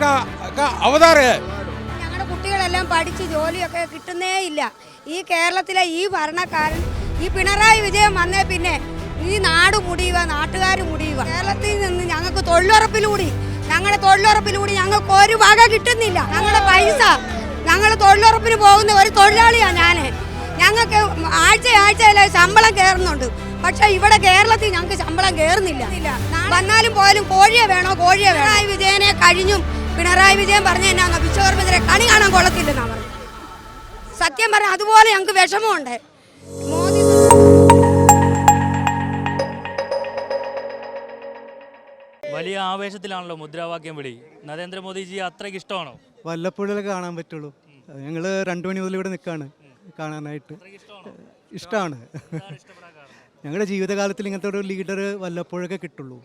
श्रीकृष्ण का अवतार है ഞങ്ങളുടെ കുട്ടികളെല്ലാം പഠിച്ച് ജോലിയൊക്കെ കിട്ടുന്നേ ഇല്ല ഈ കേരളത്തിലെ ഈ ഭരണക്കാരൻ ഈ പിണറായി വിജയൻ വന്നേ പിന്നെ ഈ നാട് മുടിയുക നാട്ടുകാർ മുടിയുക കേരളത്തിൽ നിന്ന് ഞങ്ങൾക്ക് തൊഴിലുറപ്പിലൂടി ഞങ്ങളുടെ തൊഴിലുറപ്പിലൂടി ഞങ്ങൾക്ക് ഒരു വക കിട്ടുന്നില്ല ഞങ്ങളുടെ പൈസ ഞങ്ങൾ തൊഴിലുറപ്പിന് പോകുന്ന ഒരു തൊഴിലാളിയാണ് ഞാൻ ഞങ്ങൾക്ക് ആഴ്ച ആഴ്ചയിലെ ശമ്പളം കയറുന്നുണ്ട് പക്ഷെ ഇവിടെ കേരളത്തിൽ ഞങ്ങൾക്ക് ശമ്പളം കയറുന്നില്ല വന്നാലും പോയാലും കോഴിയെ വേണോ കോഴിയെ വേണോ പിണറായി വിജയനെ കഴിഞ്ഞും പിണറായി വിജയൻ പറഞ്ഞ എന്നാ വിശ്വകർമ്മത്തിനെ കണി കാണാൻ കൊള്ളത്തില്ലെന്നാ പറഞ്ഞു സത്യം പറഞ്ഞ അതുപോലെ ഞങ്ങൾക്ക് വിഷമമുണ്ട്. മോദി വലിയ ആവേശത്തിലാണല്ലോ മുദ്രാവാക്യം വിളി. നരേന്ദ്രമോദിജി അത്രയ്ക്ക് ഇഷ്ടമാണോ? വല്ലപ്പോഴേ കാണാൻ പറ്റുള്ളൂ. ഞങ്ങൾ രണ്ടു മണി മുതൽ ഇവിടെ നിൽക്കാണ് കാണാനായിട്ട്. ഇഷ്ടമാണ്? ഞങ്ങളുടെ ജീവിതകാലത്തിൽ ഇങ്ങനത്തെ ഒരു ലീഡർ വല്ലപ്പോഴൊക്കെ കിട്ടുള്ളൂ.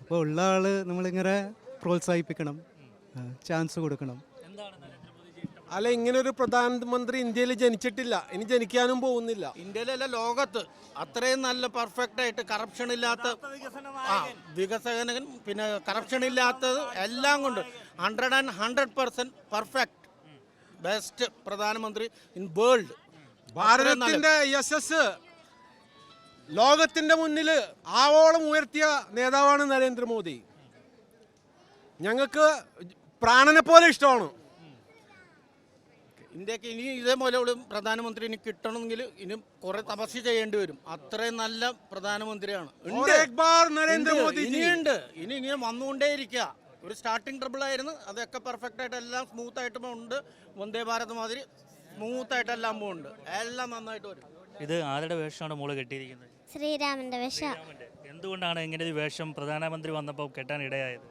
അപ്പോൾ ഉള്ള ആൾ നമ്മളിങ്ങനെ പ്രോത്സാഹിപ്പിക്കണം. ചാൻസ് കൊടുക്കണം. എന്താണ് നരേന്ദ്രമോദിജി അല്ല ഇങ്ങനെ ഒരു പ്രധാനമന്ത്രി ഇന്ത്യയിൽ ജനിച്ചിട്ടില്ല. ഇനി ജനിക്കാനും പോകുന്നില്ല. ഇന്ത്യയിലല്ല ലോകത്ത് അത്രയും നല്ല പെർഫെക്റ്റ് ആയിട്ട് കറപ്ഷൻ ഇല്ലാത്ത ആ വികസന പിന്നെ കറപ്ഷൻ ഇല്ലാത്തത് എല്ലാം കൊണ്ട് hundred and hundred percent perfect best പ്രധാനമന്ത്രി ഇൻ വേൾഡ് ഭാരതത്തിന്റെ യശസ് ലോകത്തിന്റെ മുന്നിൽ ആവോളം ഉയർത്തിയ നേതാവാണ് നരേന്ദ്രമോദി. ഞങ്ങൾക്ക് പ്രാണനെ പോലെ ഇഷ്ടമാണ്. ഇന്ത്യയ്ക്ക് ഇനി ഇതേപോലെ പ്രധാനമന്ത്രി ഇനി കിട്ടണമെങ്കിൽ ഇനി കുറെ തപസ് ചെയ്യേണ്ടി വരും. അത്രയും നല്ല പ്രധാനമന്ത്രിയാണ്. ഇനിയുണ്ട്. ഇനി ഇങ്ങനെ വന്നുകൊണ്ടേയിരിക്കുക ഒരു സ്റ്റാർട്ടിംഗ് ട്രബിൾ ആയിരുന്നു. അതൊക്കെ പെർഫെക്റ്റ് ആയിട്ട് എല്ലാം സ്മൂത്ത് ആയിട്ടും ഉണ്ട്. വന്ദേ ഭാരത് മാതിരി സ്മൂത്ത് ആയിട്ട് എല്ലാം പോകുന്നുണ്ട് എല്ലാം നന്നായിട്ട് വരും. ഇത് ആരുടെ വേഷമാണ് മോൾ കെട്ടിയിരിക്കുന്നത്? ശ്രീരാമന്റെ വേഷം. എന്തുകൊണ്ടാണ് ഇങ്ങനെ ഒരു വേഷം പ്രധാനമന്ത്രി വന്നപ്പോൾ കെട്ടാൻ ഇടയായത്?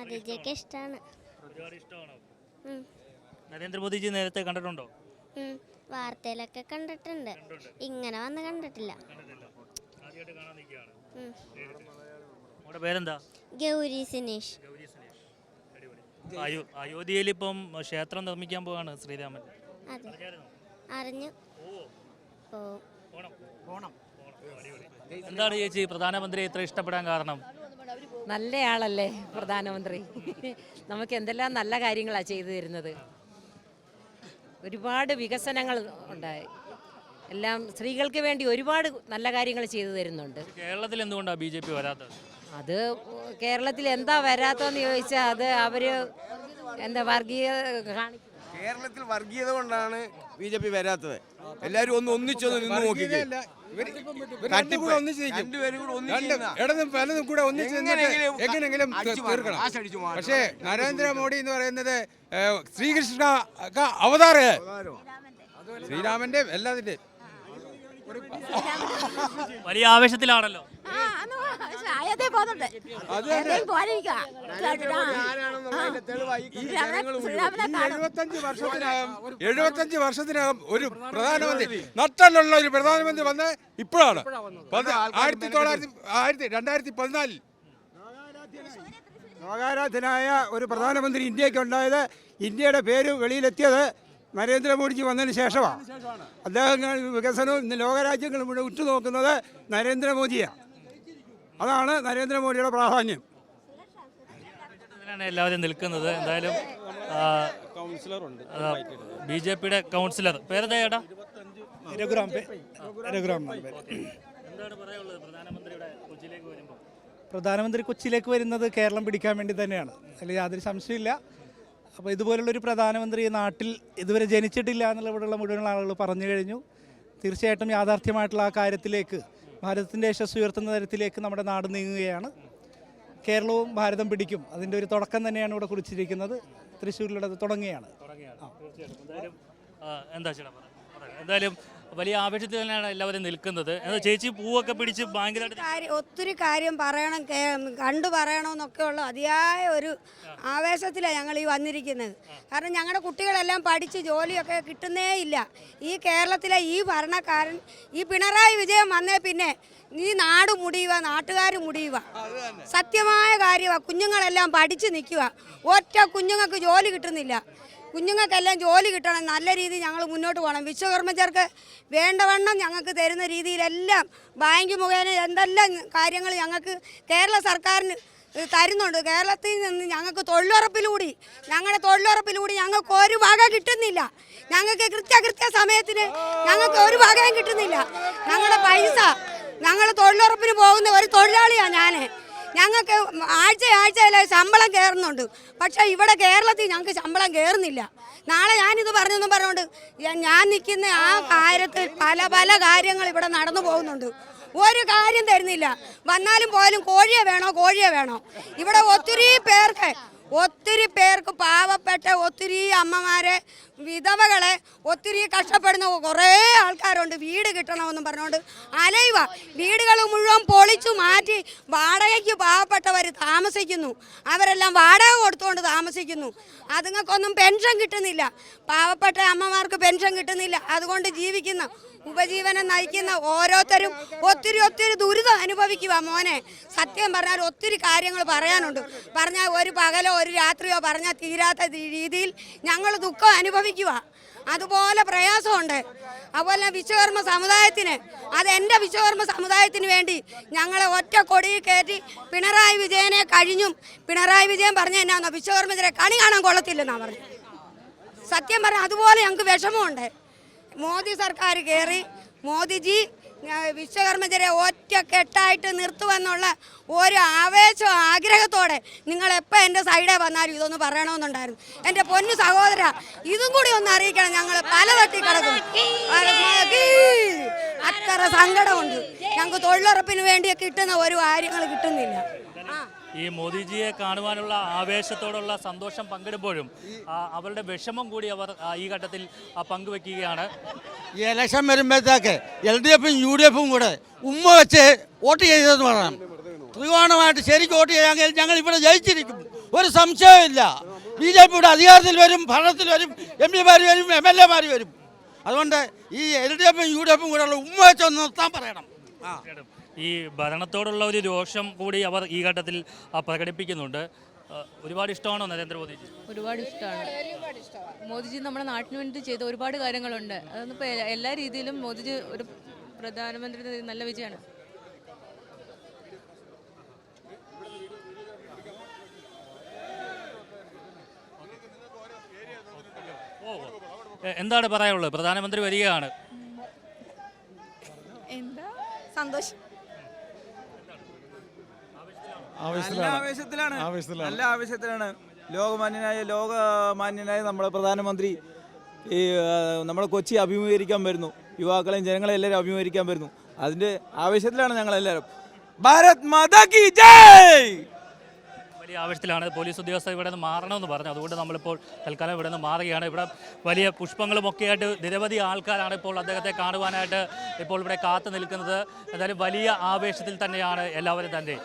മോദിജിയൊക്കെ ഇഷ്ടമാണ്? ഒരുപാട് ഇഷ്ടമാണോ? നരേന്ദ്രമോദിജി നേരത്തെ കണ്ടിട്ടുണ്ടോ? വാർത്തയിലൊക്കെ കണ്ടിട്ടുണ്ട്. ഇങ്ങനെ വന്ന് കണ്ടിട്ടില്ല. ആദ്യമായിട്ട് കാണാൻ നിൽക്കുകയാണ്. പേരെന്താ? ഗൗരി സിനേഷ്. ഗൗരി സുനേഷ്. അടിപൊളി. അയോ അയോധ്യയിൽ ഇപ്പം ക്ഷേത്രം നിർമ്മിക്കാൻ പോവാണ് ശ്രീരാമൻ. അതെ. അറിഞ്ഞായിരുന്നോ? അറിഞ്ഞു. പോവോ? പോവും. പോണം. പോണം. അടിപൊളി. എന്താണ് ചേച്ചി പ്രധാനമന്ത്രി ഇത്ര ഇഷ്ടപ്പെടാൻ കാരണം? നല്ലയാളല്ലേ പ്രധാനമന്ത്രി. നമുക്ക് എന്തെല്ലാം നല്ല കാര്യങ്ങളാണ് ചെയ്തു തരുന്നത്. ഒരുപാട് വികസനങ്ങൾ ഉണ്ടായി. എല്ലാം സ്ത്രീകൾക്ക് വേണ്ടി ഒരുപാട് നല്ല കാര്യങ്ങൾ ചെയ്തു തരുന്നുണ്ട്. കേരളത്തിൽ എന്തുകൊണ്ടാണ് ബി ജെ പി വരാത്തത്? അത് കേരളത്തിൽ എന്താ വരാത്തതെന്ന് ചോദിച്ചാൽ അത് അവർ എന്താ വർഗീയ കാണിക്കുന്നത് കേരളത്തിൽ വർഗീയത കൊണ്ടാണ് ബി ജെ പി വരാത്തത്. എല്ലാവരും ഒന്ന് ഒന്നിച്ചൊന്ന് നിന്ന് നോക്കി തട്ടിപ്പ് കൂടെ പക്ഷേ നരേന്ദ്രമോദി എന്ന് പറയുന്നത് ശ്രീകൃഷ്ണ അവതാര? ശ്രീരാമന്റെ എല്ലാതിന്റെ വലിയ ആവേശത്തിലാണല്ലോ. എഴുപത്തഞ്ച് വർഷത്തിനകം എഴുപത്തഞ്ച് വർഷത്തിനകം ഒരു പ്രധാനമന്ത്രി നട്ടലുള്ള ഒരു പ്രധാനമന്ത്രി വന്ന് ഇപ്പോഴാണ്. ആയിരത്തി തൊള്ളായിരത്തി ആയിരത്തി രണ്ടായിരത്തി പതിനാലിൽ. ലോകാരാധനായ ഒരു പ്രധാനമന്ത്രി ഇന്ത്യയ്ക്ക് ഉണ്ടായത് ഇന്ത്യയുടെ പേര് വെളിയിലെത്തിയത് നരേന്ദ്രമോദിജി വന്നതിന് ശേഷമാണ്. അദ്ദേഹം വികസനവും ഇന്ന് ലോകരാജ്യങ്ങൾ മുഴുവൻ ഉറ്റുനോക്കുന്നത് നരേന്ദ്രമോദിയാണ്. അതാണ് നരേന്ദ്രമോദിയുടെ പ്രാധാന്യം. എല്ലാവരും നിൽക്കുന്നത്. എന്തായാലും കൗൺസിലറുണ്ട്. ബി ജെ പിയുടെ കൗൺസിലർ പേരെന്താ ചേട്ടാ രഘുറാം രഘുറാം എന്താണ് പറയാനുള്ളത്? പ്രധാനമന്ത്രിയുടെ കൊച്ചിയിലേക്ക് വരുമ്പോൾ പ്രധാനമന്ത്രി കൊച്ചിയിലേക്ക് വരുന്നത് കേരളം പിടിക്കാൻ വേണ്ടി തന്നെയാണ്. അതിൽ യാതൊരു സംശയമില്ല അപ്പോൾ ഇതുപോലുള്ളൊരു പ്രധാനമന്ത്രി ഈ നാട്ടിൽ ഇതുവരെ ജനിച്ചിട്ടില്ല എന്നുള്ള ഇവിടെയുള്ള മുഴുവൻ ആളുകൾ പറഞ്ഞു കഴിഞ്ഞു. തീർച്ചയായിട്ടും യാഥാർത്ഥ്യമായിട്ടുള്ള ആ കാര്യത്തിലേക്ക് ഭാരതത്തിന്റെ യശസ് ഉയർത്തുന്ന തരത്തിലേക്ക് നമ്മുടെ നാട് നീങ്ങുകയാണ്. കേരളവും ഭാരതം പിടിക്കും. അതിന്റെ ഒരു തുടക്കം തന്നെയാണ് ഇവിടെ കുറിച്ചിരിക്കുന്നത്. തൃശ്ശൂരിലൂടെ തുടങ്ങുകയാണ്. എന്തായാലും വലിയ ആവേശത്തിൽ തന്നെയാണ് എല്ലാവരും നിൽക്കുന്നത്. ചേച്ചി പൂവൊക്കെ പിടിച്ച് ഭയങ്കരമായിട്ട് കാര്യം ഒത്തിരി കാര്യം പറയണം കേ- കണ്ടു പറയണമെന്നൊക്കെയുള്ള അതിയായ ഒരു ആവേശത്തിലാണ് ഞങ്ങൾ ഈ വന്നിരിക്കുന്നത്. കാരണം ഞങ്ങളുടെ കുട്ടികളെല്ലാം പഠിച്ച് ജോലിയൊക്കെ കിട്ടുന്നേ ഇല്ല. ഈ കേരളത്തിലെ ഈ ഭരണക്കാരൻ ഈ പിണറായി വിജയൻ വന്നേ പിന്നെ ഈ നാട് മുടിയുക നാട്ടുകാർ മുടിയുക സത്യമായ കാര്യമാണ് കുഞ്ഞുങ്ങളെല്ലാം പഠിച്ച് നിൽക്കുക ഒറ്റ കുഞ്ഞുങ്ങൾക്ക് ജോലി കിട്ടുന്നില്ല. കുഞ്ഞുങ്ങൾക്കെല്ലാം ജോലി കിട്ടണം നല്ല രീതിയിൽ ഞങ്ങൾ മുന്നോട്ട് പോകണം. വിശ്വകർമ്മച്ചർക്ക് വേണ്ടവണ്ണം ഞങ്ങൾക്ക് തരുന്ന രീതിയിലെല്ലാം ബാങ്ക് മുഖേന എന്തെല്ലാം കാര്യങ്ങൾ ഞങ്ങൾക്ക് കേരള സർക്കാരിന് തരുന്നുണ്ട്. കേരളത്തിൽ നിന്ന് ഞങ്ങൾക്ക് തൊഴിലുറപ്പിലൂടി ഞങ്ങളുടെ തൊഴിലുറപ്പിലൂടി ഞങ്ങൾക്ക് ഒരു വക കിട്ടുന്നില്ല. ഞങ്ങൾക്ക് കൃത്യകൃത്യ സമയത്തിന് ഞങ്ങൾക്ക് ഒരു വകയും കിട്ടുന്നില്ല. ഞങ്ങളുടെ പൈസ ഞങ്ങൾ തൊഴിലുറപ്പിന് പോകുന്ന ഒരു തൊഴിലാളിയാണ് ഞാൻ ഞങ്ങൾക്ക് ആഴ്ച ആഴ്ചയിൽ ശമ്പളം കയറുന്നുണ്ട്. പക്ഷേ ഇവിടെ കേരളത്തിൽ ഞങ്ങൾക്ക് ശമ്പളം കയറുന്നില്ല. നാളെ ഞാനിത് പറഞ്ഞെന്നും പറഞ്ഞുകൊണ്ട് ഞാൻ- നിൽക്കുന്ന ആ കാര്യത്തിൽ പല പല കാര്യങ്ങൾ ഇവിടെ നടന്നു പോകുന്നുണ്ട്. ഒരു കാര്യം തരുന്നില്ല. വന്നാലും പോയാലും കോഴിയെ വേണോ? കോഴിയെ വേണോ? ഇവിടെ ഒത്തിരി പേർക്ക് ഒത്തിരി പേർക്ക് പാവപ്പെട്ട ഒത്തിരി അമ്മമാരെ വിധവകളെ ഒത്തിരി കഷ്ടപ്പെടുന്ന കുറേ ആൾക്കാരുണ്ട്. വീട് കിട്ടണമെന്നും പറഞ്ഞുകൊണ്ട് അലയുക വീടുകൾ മുഴുവൻ പൊളിച്ചു മാറ്റി വാടകയ്ക്ക് പാവപ്പെട്ടവർ താമസിക്കുന്നു. അവരെല്ലാം വാടക കൊടുത്തുകൊണ്ട് താമസിക്കുന്നു. അതുങ്ങൾക്കൊന്നും പെൻഷൻ കിട്ടുന്നില്ല. പാവപ്പെട്ട അമ്മമാർക്ക് പെൻഷൻ കിട്ടുന്നില്ല. അതുകൊണ്ട് ജീവിക്കുന്ന. ഉപജീവനം നയിക്കുന്ന ഓരോരുത്തരും ഒത്തിരി ഒത്തിരി ദുരിതം അനുഭവിക്കുക മോനെ. സത്യം പറഞ്ഞാൽ ഒത്തിരി കാര്യങ്ങൾ പറയാനുണ്ട്. പറഞ്ഞാൽ ഒരു പകലോ ഒരു രാത്രിയോ പറഞ്ഞാൽ തീരാത്ത രീതിയിൽ ഞങ്ങൾ ദുഃഖം അനുഭവിക്കുക. അതുപോലെ പ്രയാസമുണ്ട്. അതുപോലെ വിശ്വകർമ്മ സമുദായത്തിന് അത് എന്റെ വിശ്വകർമ്മ സമുദായത്തിന് വേണ്ടി ഞങ്ങളെ ഒറ്റ കൊടിയിൽ കയറ്റി പിണറായി വിജയനെ കഴിഞ്ഞും പിണറായി വിജയൻ പറഞ്ഞ എന്നാന്നോ? വിശ്വകർമ്മത്തിനെ കണി കാണാൻ കൊള്ളത്തില്ലെന്നാണ് പറഞ്ഞു. സത്യം പറഞ്ഞാൽ അതുപോലെ ഞങ്ങൾക്ക് വിഷമമുണ്ട്. മോദി സർക്കാർ കയറി മോദിജി വിശ്വകർമ്മചരെ ഒറ്റ കെട്ടായിട്ട് നിർത്തുമെന്നുള്ള ഒരു ആവേശവും ആഗ്രഹത്തോടെ നിങ്ങൾ എപ്പോൾ എന്റെ സൈഡേ വന്നാലും ഇതൊന്ന് പറയണമെന്നുണ്ടായിരുന്നു. എന്റെ പൊന്നു സഹോദര ഇതും കൂടി ഒന്ന് അറിയിക്കണം ഞങ്ങൾ പല തട്ടി കിടക്കും അത്ര സങ്കടമുണ്ട്. ഞങ്ങൾക്ക് തൊഴിലുറപ്പിന് വേണ്ടിയൊക്കെ കിട്ടുന്ന ഒരു കാര്യങ്ങൾ കിട്ടുന്നില്ല. ആ. ഈ മോദിജിയെ കാണുവാനുള്ള ആവേശത്തോടുള്ള സന്തോഷം പങ്കിടുമ്പോഴും അവരുടെ വിഷമം കൂടി അവർ ഈ ഘട്ടത്തിൽ പങ്കുവെക്കുകയാണ്. ഈ ഇലക്ഷൻ വരുമ്പോഴത്തേക്ക് എൽ ഡി എഫും യു ഡി എഫും കൂടെ ഉമ്മ വെച്ച് വോട്ട് ചെയ്തതെന്ന് പറയണം. ത്രികോണമായിട്ട് ശരിക്കും വോട്ട് ചെയ്യാമെങ്കിൽ ഞങ്ങൾ ഇവിടെ ജയിച്ചിരിക്കും. ഒരു സംശയമില്ല ബി ജെ പിയുടെ അധികാരത്തിൽ വരും ഭരണത്തിൽ വരും എം പിമാർ വരും എം എൽ എമാർ വരും. അതുകൊണ്ട് ഈ എൽ ഡി എഫും യു ഡി എഫും കൂടെയുള്ള ഉമ്മ വെച്ച് ഒന്ന് നിർത്താൻ പറയണം. ആ. ഈ ഭരണത്തോടുള്ള ഒരു രോഷം കൂടി അവർ ഈ ഘട്ടത്തിൽ പ്രകടിപ്പിക്കുന്നുണ്ട്. ഒരുപാട് ഇഷ്ടമാണോ നരേന്ദ്രമോദി ഒരുപാട് ഇഷ്ടമാണ്. മോദിജി നമ്മുടെ നാട്ടിന് വേണ്ടി ചെയ്ത ഒരുപാട് കാര്യങ്ങളുണ്ട്. അതൊന്നും ഇപ്പോൾ എല്ലാ രീതിയിലും മോദിജി ഒരു പ്രധാനമന്ത്രി നല്ല വിജയമാണ്. ഓ എന്താണ് പറയാനുള്ളത്? പ്രധാനമന്ത്രി വരികയാണ്. എന്താ? സന്തോഷം. നല്ല ആവേശത്തിലാണ്. നല്ല ആവേശത്തിലാണ്. ലോകമാന്യനായ ലോകമാന്യനായ നമ്മുടെ പ്രധാനമന്ത്രി ഈ നമ്മുടെ കൊച്ചി അഭിമുഖീകരിക്കാൻ വരുന്നു. യുവാക്കളെയും ജനങ്ങളെ എല്ലാവരും അഭിമുഖീകരിക്കാൻ വരുന്നു. അതിന്റെ ആവേശത്തിലാണ് ഞങ്ങളെല്ലാവരും. ഭാരത് മാതാ കി ജയ്! വലിയ ആവശ്യത്തിലാണ് പോലീസ് ഉദ്യോഗസ്ഥർ ഇവിടെ നിന്ന് മാറണമെന്ന് പറഞ്ഞു. അതുകൊണ്ട് നമ്മളിപ്പോൾ തൽക്കാലം ഇവിടെ നിന്ന് മാറുകയാണ്. ഇവിടെ വലിയ പുഷ്പങ്ങളും ഒക്കെ ആയിട്ട് നിരവധി ആൾക്കാരാണ് ഇപ്പോൾ അദ്ദേഹത്തെ കാണുവാനായിട്ട് ഇപ്പോൾ ഇവിടെ കാത്തു നിൽക്കുന്നത്. എന്തായാലും വലിയ ആവേശത്തിൽ തന്നെയാണ് എല്ലാവരും തന്നെ.